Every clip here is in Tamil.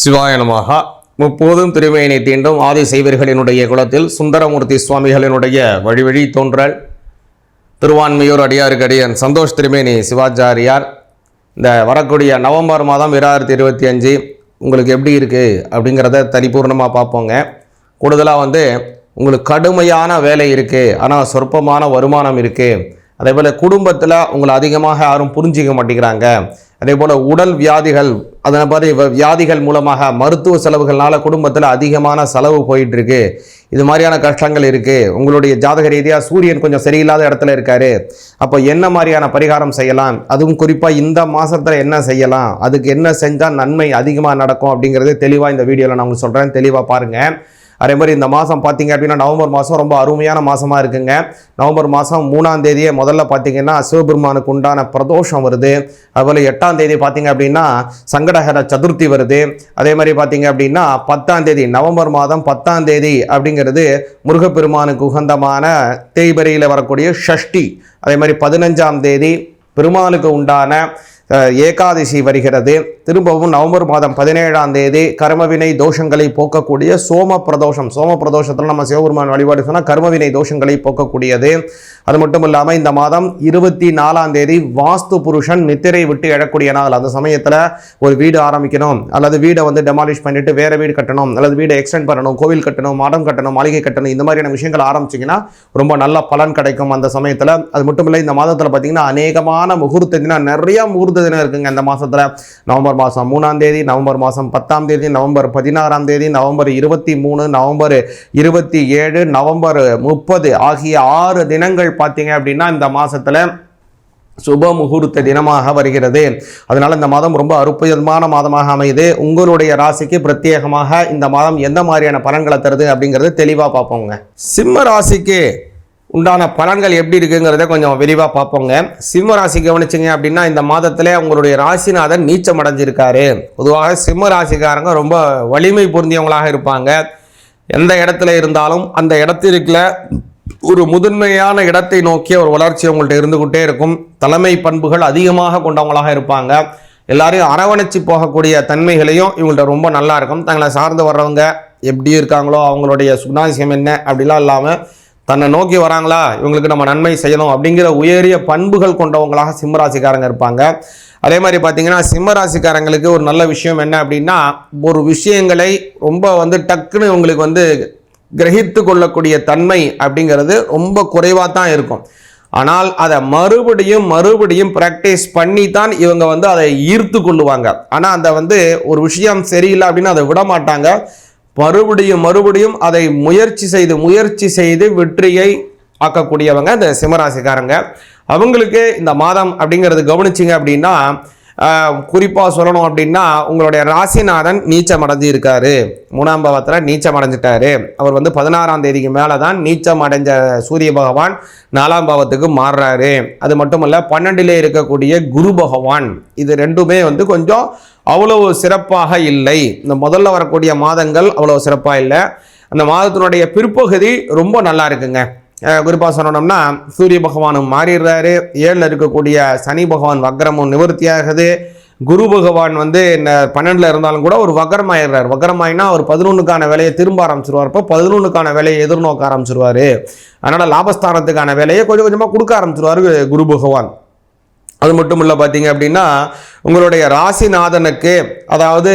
சிவாயனமாக. முப்போதும் திருமையினை தீண்டும் ஆதி சைவர்களினுடைய குலத்தில் சுந்தரமூர்த்தி சுவாமிகளினுடைய வழிவழி தோன்றல். திருவான்மையூர் அடியாருக்கு அடியன் சந்தோஷ் திருமேனி சிவாச்சாரியார். இந்த வரக்கூடிய நவம்பர் மாதம் இரண்டாயிரத்தி இருபத்தி அஞ்சு உங்களுக்கு எப்படி இருக்குது அப்படிங்கிறத தனிபூர்ணமாக பார்ப்போங்க. கூடுதலாக வந்து உங்களுக்கு கடுமையான வேலை இருக்குது ஆனால் சொற்பமான வருமானம் இருக்குது அதே போல் குடும்பத்தில் உங்களை அதிகமாக யாரும் புரிஞ்சிக்க மாட்டேங்கிறாங்க. அதே போல் உடல் வியாதிகள் அதே மாதிரி வியாதிகள் மூலமாக மருத்துவ செலவுகள்னால குடும்பத்தில் அதிகமான செலவு போயிட்டுருக்கு. இது மாதிரியான கஷ்டங்கள் இருக்குது உங்களுடைய ஜாதக ரீதியாக சூரியன் கொஞ்சம் சரியில்லாத இடத்துல இருக்காரு. அப்போ என்ன மாதிரியான பரிகாரம் செய்யலாம்? அதுவும் குறிப்பாக இந்த மாதத்தில் என்ன செய்யலாம்? அதுக்கு என்ன செஞ்சால் நன்மை அதிகமாக நடக்கும் அப்படிங்கிறது தெளிவாக இந்த வீடியோவில் நான் உங்களுக்கு சொல்கிறேன் தெளிவாக பாருங்கள் அதே மாதிரி இந்த மாதம் பார்த்தீங்க அப்படின்னா நவம்பர் மாதம் ரொம்ப அருமையான மாதமாக இருக்குங்க. நவம்பர் மாதம் மூணாம் தேதியே முதல்ல பார்த்தீங்கன்னா சிவபெருமானுக்கு உண்டான பிரதோஷம் வருது. அதுபோல் எட்டாம் தேதி பார்த்தீங்க அப்படின்னா சங்கடஹர சதுர்த்தி வருது. அதே மாதிரி பார்த்தீங்க அப்படின்னா பத்தாம் தேதி நவம்பர் மாதம் பத்தாம் தேதி அப்படிங்கிறது முருகப்பெருமானுக்கு உகந்தமான தேய்பரியில் வரக்கூடிய ஷஷ்டி. அதே மாதிரி பதினஞ்சாம் தேதி பெருமாளுக்கு உண்டான ஏகாதசி வருகிறது. திரும்பவும் நவம்பர் மாதம் பதினேழாம் தேதி கர்மவினை தோஷங்களை போக்கக்கூடிய சோம பிரதோஷம் சோம பிரதோஷத்தில் நம்ம சிவபெருமான் வழிபாடு சொன்னால் கர்மவினை தோஷங்களை போக்கக்கூடியது. அது மட்டும் இல்லாமல் இந்த மாதம் இருபத்தி நாலாம் தேதி வாஸ்து புருஷன் நித்திரை விட்டு எழக்கூடிய நாள். அந்த சமயத்தில் ஒரு வீடு ஆரம்பிக்கணும். அல்லது வீடை வந்து டெமாலிஷ் பண்ணிட்டு வேறு வீடு கட்டணும். அல்லது வீடை எக்ஸ்டெண்ட் பண்ணணும். கோவில் கட்டணும் மடம் கட்டணும் மாளிகை கட்டணும். இந்த மாதிரியான விஷயங்கள் ஆரம்பிச்சிங்கன்னா ரொம்ப நல்ல பலன் கிடைக்கும் அந்த சமயத்தில். அது மட்டும் இல்லை இந்த மாதத்தில் பார்த்தீங்கன்னா அநேகமான முகூர்த்தத்தினா நிறைய முகூர்த்த தினம் இருக்குங்க இந்த மாதத்தில் நவம்பர் மாதம் மூணாம் தேதி நவம்பர் மாதம் பத்தாம் தேதி நவம்பர் பதினாறாம் தேதி நவம்பர் இருபத்தி மூணு நவம்பர் இருபத்தி ஏழு நவம்பர் முப்பது ஆகிய ஆறு தினங்கள் பார்த்தீங்க அப்படின்னா இந்த மாதத்தில் சுப முகூர்த்த தினமாக வருகிறது. அதனால் இந்த மாதம் ரொம்ப அற்புதமான மாதமாக அமையுது. உங்களுடைய ராசிக்கு பிரத்யேகமாக இந்த மாதம் எந்த மாதிரியான பலன்களை தருது அப்படிங்கிறது தெளிவாக பார்ப்போங்க. சிம்ம ராசிக்கு உண்டான பலன்கள் எப்படி இருக்குங்கிறத கொஞ்சம் விரிவாக பார்ப்போங்க. சிம்ம ராசி கவனிச்சிங்க அப்படின்னா இந்த மாதத்தில் உங்களுடைய ராசிநாதன் நீச்சம் அடைஞ்சிருக்காரு. பொதுவாக சிம்ம ராசிக்காரங்க ரொம்ப வலிமை பொருந்தியவங்களாக இருப்பாங்க. எந்த இடத்துல இருந்தாலும் அந்த இடத்திற்குள்ள ஒரு முதன்மையான இடத்தை நோக்கிய ஒரு வளர்ச்சி அவங்கள்ட்ட இருந்துக்கிட்டே இருக்கும். தலைமை பண்புகள் அதிகமாக கொண்டவங்களாக இருப்பாங்க. எல்லாரையும் அரவணைச்சு போகக்கூடிய தன்மைகளையும் இவங்கள்ட்ட ரொம்ப நல்லா இருக்கும். தங்களை சார்ந்து வர்றவங்க எப்படி இருக்காங்களோ அவங்களுடைய சுகுணாதிசயம் என்ன அப்படிலாம் இல்லாமல் தன்னை நோக்கி வராங்களா? இவங்களுக்கு நம்ம நன்மை செய்யணும் அப்படிங்கிற உயரிய பண்புகள் கொண்டவங்களாக சிம்மராசிக்காரங்க இருப்பாங்க. அதே மாதிரி பார்த்தீங்கன்னா சிம்மராசிக்காரங்களுக்கு ஒரு நல்ல விஷயம் என்ன அப்படின்னா ஒரு விஷயங்களை ரொம்ப வந்து டக்குன்னு இவங்களுக்கு வந்து கிரகித்து கொள்ளக்கூடிய தன்மை அப்படிங்கிறது ரொம்ப குறைவாக தான் இருக்கும். ஆனால் அதை மறுபடியும் மறுபடியும் ப்ராக்டிஸ் பண்ணி தான் இவங்க வந்து அதை ஈர்த்து கொள்ளுவாங்க. ஆனால் அந்த வந்து ஒரு விஷயம் சரியில்லை அப்படின்னு அதை விட மாட்டாங்க மறுபடியும் மறுபடியும் அதை முயற்சி செய்து முயற்சி செய்து வெற்றியை ஆக்கக்கூடியவங்க இந்த சிம்மராசிக்காரங்க. அவங்களுக்கு இந்த மாதம் அப்படிங்கிறது கவனிச்சிங்க அப்படின்னா குறிப்பாக சொல்லணும் அப்படின்னா உங்களுடைய ராசிநாதன் நீச்சம் அடைஞ்சு இருக்காரு மூணாம் பாவத்தில் நீச்சம் அடைஞ்சிட்டாரு அவர் வந்து பதினாறாம் தேதிக்கு மேலே தான் நீச்சம் அடைஞ்ச சூரிய பகவான் நாலாம் பாவத்துக்கு மாறுறாரு. அது மட்டுமல்ல பன்னெண்டிலே இருக்கக்கூடிய குரு பகவான் இது ரெண்டுமே வந்து கொஞ்சம் அவ்வளவு சிறப்பாக இல்லை. இந்த முதல்ல வரக்கூடிய மாதங்கள் அவ்வளோ சிறப்பாக இல்லை. அந்த மாதத்தினுடைய பிற்பகுதி ரொம்ப நல்லா இருக்குங்க. குறிப்பாக சொல்லணும்னா சூரிய பகவானும் மாறிடுறாரு. ஏழில் இருக்கக்கூடிய சனி பகவான் வக்ரமும் நிவர்த்தியாகுது குரு பகவான் வந்து இந்த பன்னெண்டில் இருந்தாலும் கூட ஒரு வக்கரமாயிடுறாரு வக்கரமாயினா அவர் பதினொன்றுக்கான வேலையை திரும்ப ஆரம்பிச்சிருவார். இப்போ பதினொன்றுக்கான வேலையை எதிர்நோக்க ஆரம்பிச்சிருவார். அதனால் லாபஸ்தானத்துக்கான வேலையை கொஞ்சம் கொஞ்சமாக கொடுக்க ஆரம்பிச்சிருவார் குரு பகவான். அது மட்டும் இல்லை பார்த்தீங்க அப்படின்னா உங்களுடைய ராசிநாதனுக்கு அதாவது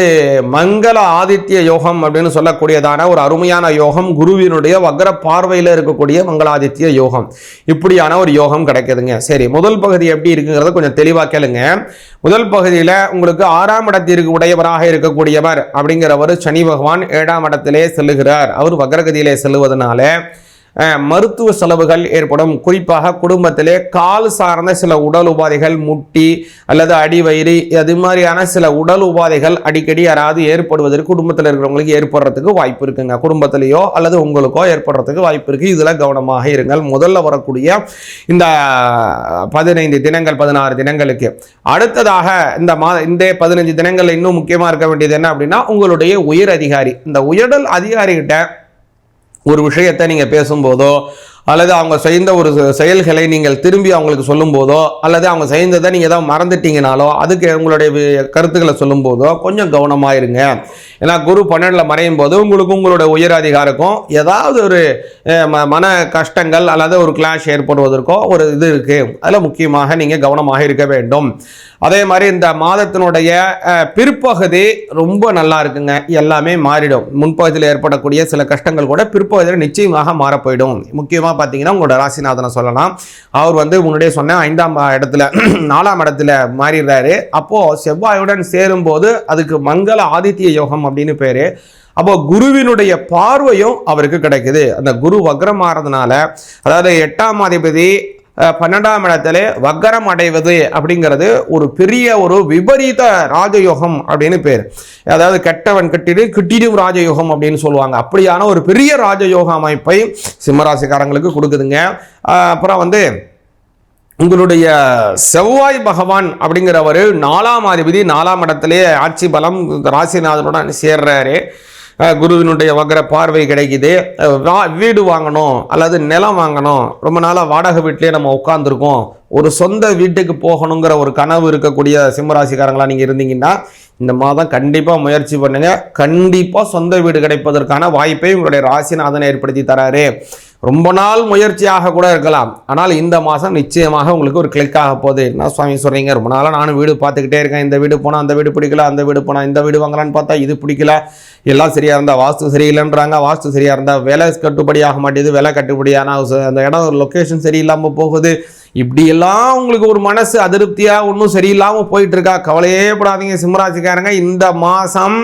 மங்கள ஆதித்ய யோகம் அப்படின்னு சொல்லக்கூடியதான ஒரு அருமையான யோகம் குருவினுடைய வக்ர பார்வையில் இருக்கக்கூடிய மங்களாதித்ய யோகம். இப்படியான ஒரு யோகம் கிடைக்குதுங்க. சரி முதல் பகுதி எப்படி இருக்குங்கிறத கொஞ்சம் தெளிவாக கேளுங்க. முதல் பகுதியில் உங்களுக்கு ஆறாம் இடத்திற்கு உடையவராக இருக்கக்கூடியவர் அப்படிங்கிறவர் சனி பகவான் ஏழாம் இடத்திலே செல்லுகிறார். அவர் வக்ரகதியிலே செல்லுவதனால மருத்துவ செலவுகள் ஏற்படும். குறிப்பாக குடும்பத்திலே கால் சார்ந்த சில உடல் உபாதைகள் முட்டி அல்லது அடிவயிறு அது மாதிரியான சில உடல் உபாதைகள் அடிக்கடி யாராவது ஏற்படுவதற்கு குடும்பத்தில் இருக்கிறவங்களுக்கு ஏற்படுறதுக்கு வாய்ப்பு இருக்குங்க. குடும்பத்திலேயோ அல்லது உங்களுக்கோ ஏற்படுறதுக்கு வாய்ப்பு இருக்குது இதில் கவனமாக இருங்கள். முதல்ல வரக்கூடிய இந்த பதினைந்து தினங்கள் பதினாறு தினங்களுக்கு. அடுத்ததாக இந்த மா இந்த பதினஞ்சு தினங்களில் இன்னும் முக்கியமாக இருக்க வேண்டியது என்ன அப்படின்னா உங்களுடைய உயர் அதிகாரி. இந்த உயர்டல் அதிகாரிகிட்ட ஒரு விஷயத்தை நீங்கள் பேசும்போதோ அல்லது அவங்க செய்த ஒரு செ- செயல்களை நீங்கள் திரும்பி அவங்களுக்கு சொல்லும்போதோ அல்லது அவங்க செய்ததை நீங்கள் ஏதாவது மறந்துட்டீங்கனாலோ அதுக்கு உங்களுடைய கருத்துக்களை சொல்லும்போதோ கொஞ்சம் கவனமாக இருங்க. ஏன்னா குரு பன்னெண்டில் மறையும் போது உங்களுக்கு உங்களுடைய உயர் அதிகாரிக்கும் ஏதாவது ஒரு ம- மன கஷ்டங்கள் அல்லது ஒரு கிளாஷ் ஏற்படுவதற்கோ ஒரு இது இருக்குது அதில் முக்கியமாக நீங்கள் கவனமாக இருக்க வேண்டும். அதே மாதிரி இந்த மாதத்தினுடைய பிற்பகுதி ரொம்ப நல்லா இருக்குங்க. எல்லாமே மாறிடும். முன்பகுதியில் ஏற்படக்கூடிய சில கஷ்டங்கள் கூட பிற்பகுதியில் நிச்சயமாக மாறப்போயிடும். முக்கியமாக பார்த்தீங்கன்னா உங்களோட ராசிநாதனை சொல்லலாம். அவர் வந்து முன்னாடியே சொன்னேன் ஐந்தாம் இடத்துல நாலாம் இடத்துல மாறிடுறாரு. அப்போது செவ்வாயுடன் சேரும்போது அதுக்கு மங்கள ஆதித்ய யோகம் அப்படின்னு பேர். அப்போ குருவினுடைய பார்வையும் அவருக்கு கிடைக்குது. அந்த குரு வக்ரம் ஆகிறதுனால அதாவது எட்டாம் அதிபதி பன்னெண்டாம் இடத்துல வக்கரம் அடைவது அப்படிங்கிறது ஒரு பெரிய ஒரு விபரீத ராஜயோகம் அப்படின்னு பேர். அதாவது கெட்டவன் கட்டிடு கிட்டிடும் ராஜயோகம் அப்படின்னு சொல்லுவாங்க. அப்படியான ஒரு பெரிய ராஜயோக அமைப்பை சிம்மராசிக்காரங்களுக்கு கொடுக்குதுங்க. அப்புறம் வந்து உங்களுடைய செவ்வாய் பகவான் அப்படிங்கிறவர் நாலாம் அதிபதி நாலாம் இடத்திலே ஆட்சி பலம் ராசிநாதனுடன் சேர்றாரு. குருவினுடைய வகர பார்வை கிடைக்குது. வா- வீடு வாங்கணும் அல்லது நிலம் வாங்கணும். ரொம்ப நாளாக வாடகை வீட்டிலே நம்ம உட்காந்துருக்கோம் ஒரு சொந்த வீட்டுக்கு போகணுங்கிற ஒரு கனவு இருக்கக்கூடிய சிம்மராசிக்காரங்களாக நீங்கள் இருந்தீங்கன்னா இந்த மாதம் கண்டிப்பாக முயற்சி பண்ணுங்க. கண்டிப்பாக சொந்த வீடு கிடைப்பதற்கான வாய்ப்பை உங்களுடைய ராசிநாதனை ஏற்படுத்தி தராரு. ரொம்ப நாள் முயற்சியாக கூட இருக்கலாம். ஆனால் இந்த மாதம் நிச்சயமாக உங்களுக்கு ஒரு கிளிக் ஆக போகுது. என்ன சுவாமி சொல்கிறீங்க ரொம்ப நாளாக நானும் வீடு பார்த்துக்கிட்டே இருக்கேன். இந்த வீடு போனால் அந்த வீடு பிடிக்கல அந்த வீடு போனால் இந்த வீடு வாங்கலான்னு பார்த்தா இது பிடிக்கல. எல்லாம் சரியாக இருந்தால் வாஸ்து சரியில்லைன்றாங்க. வாஸ்து சரியாக இருந்தால் விலை கட்டுப்படி ஆக மாட்டேது. விலை கட்டுப்படியான அந்த இடம் லொக்கேஷன் சரியில்லாமல் போகுது. இப்படியெல்லாம் உங்களுக்கு ஒரு மனசு அதிருப்தியாக ஒன்றும் சரியில்லாமல் போயிட்டு இருக்கா? கவலையே படாதீங்க. சிம்மராசிக்காரங்க இந்த மாதம்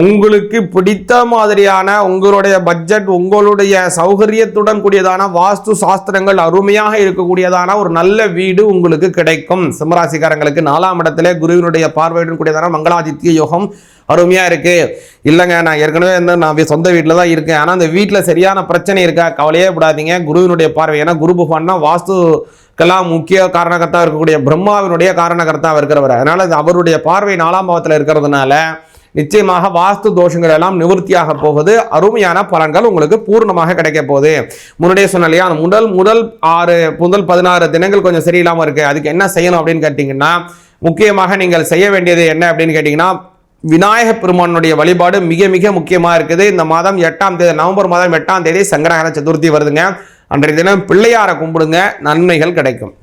உங்களுக்கு பிடித்த மாதிரியான உங்களுடைய பட்ஜெட் உங்களுடைய சௌகரியத்துடன் கூடியதான வாஸ்து சாஸ்திரங்கள் அருமையாக இருக்கக்கூடியதான ஒரு நல்ல வீடு உங்களுக்கு கிடைக்கும். சிம்மராசிக்காரங்களுக்கு நாலாம் இடத்துல குருவினுடைய பார்வையுடன் கூடியதான மங்களாதித்ய யோகம் அருமையாக இருக்குது இல்லைங்க நான் ஏற்கனவே வந்து நான் சொந்த வீட்டில் தான் இருக்கேன். ஆனால் அந்த வீட்டில் சரியான பிரச்சனை இருக்கா? கவலையே படாதீங்க. குருவினுடைய பார்வை ஏன்னா குரு பகவான் தான் வாஸ்துக்கெல்லாம் முக்கிய காரணகர்த்தா இருக்கக்கூடிய பிரம்மாவினுடைய காரணகர்த்தா இருக்கிறவர். அதனால் அவருடைய பார்வை நாலாம் பாவத்தில் இருக்கிறதுனால நிச்சயமாக வாஸ்து தோஷங்கள் எல்லாம் நிவர்த்தியாக போகுது. அருமையான பலன்கள் உங்களுக்கு பூர்ணமாக கிடைக்க போகுது. முன்னாடியே சொன்னலையா அந்த முதல் முதல் ஆறு முதல் பதினாறு தினங்கள் கொஞ்சம் சரியில்லாமல் இருக்கு. அதுக்கு என்ன செய்யணும் அப்படின்னு கேட்டிங்கன்னா முக்கியமாக நீங்கள் செய்ய வேண்டியது என்ன அப்படின்னு கேட்டிங்கன்னா விநாயக பெருமானுடைய வழிபாடு மிக மிக முக்கியமாக இருக்குது. இந்த மாதம் எட்டாம் தேதி நவம்பர் மாதம் எட்டாம் தேதி சங்கரகர சதுர்த்தி வருதுங்க. அன்றைய தினம் பிள்ளையாரை கும்பிடுங்க நன்மைகள் கிடைக்கும்.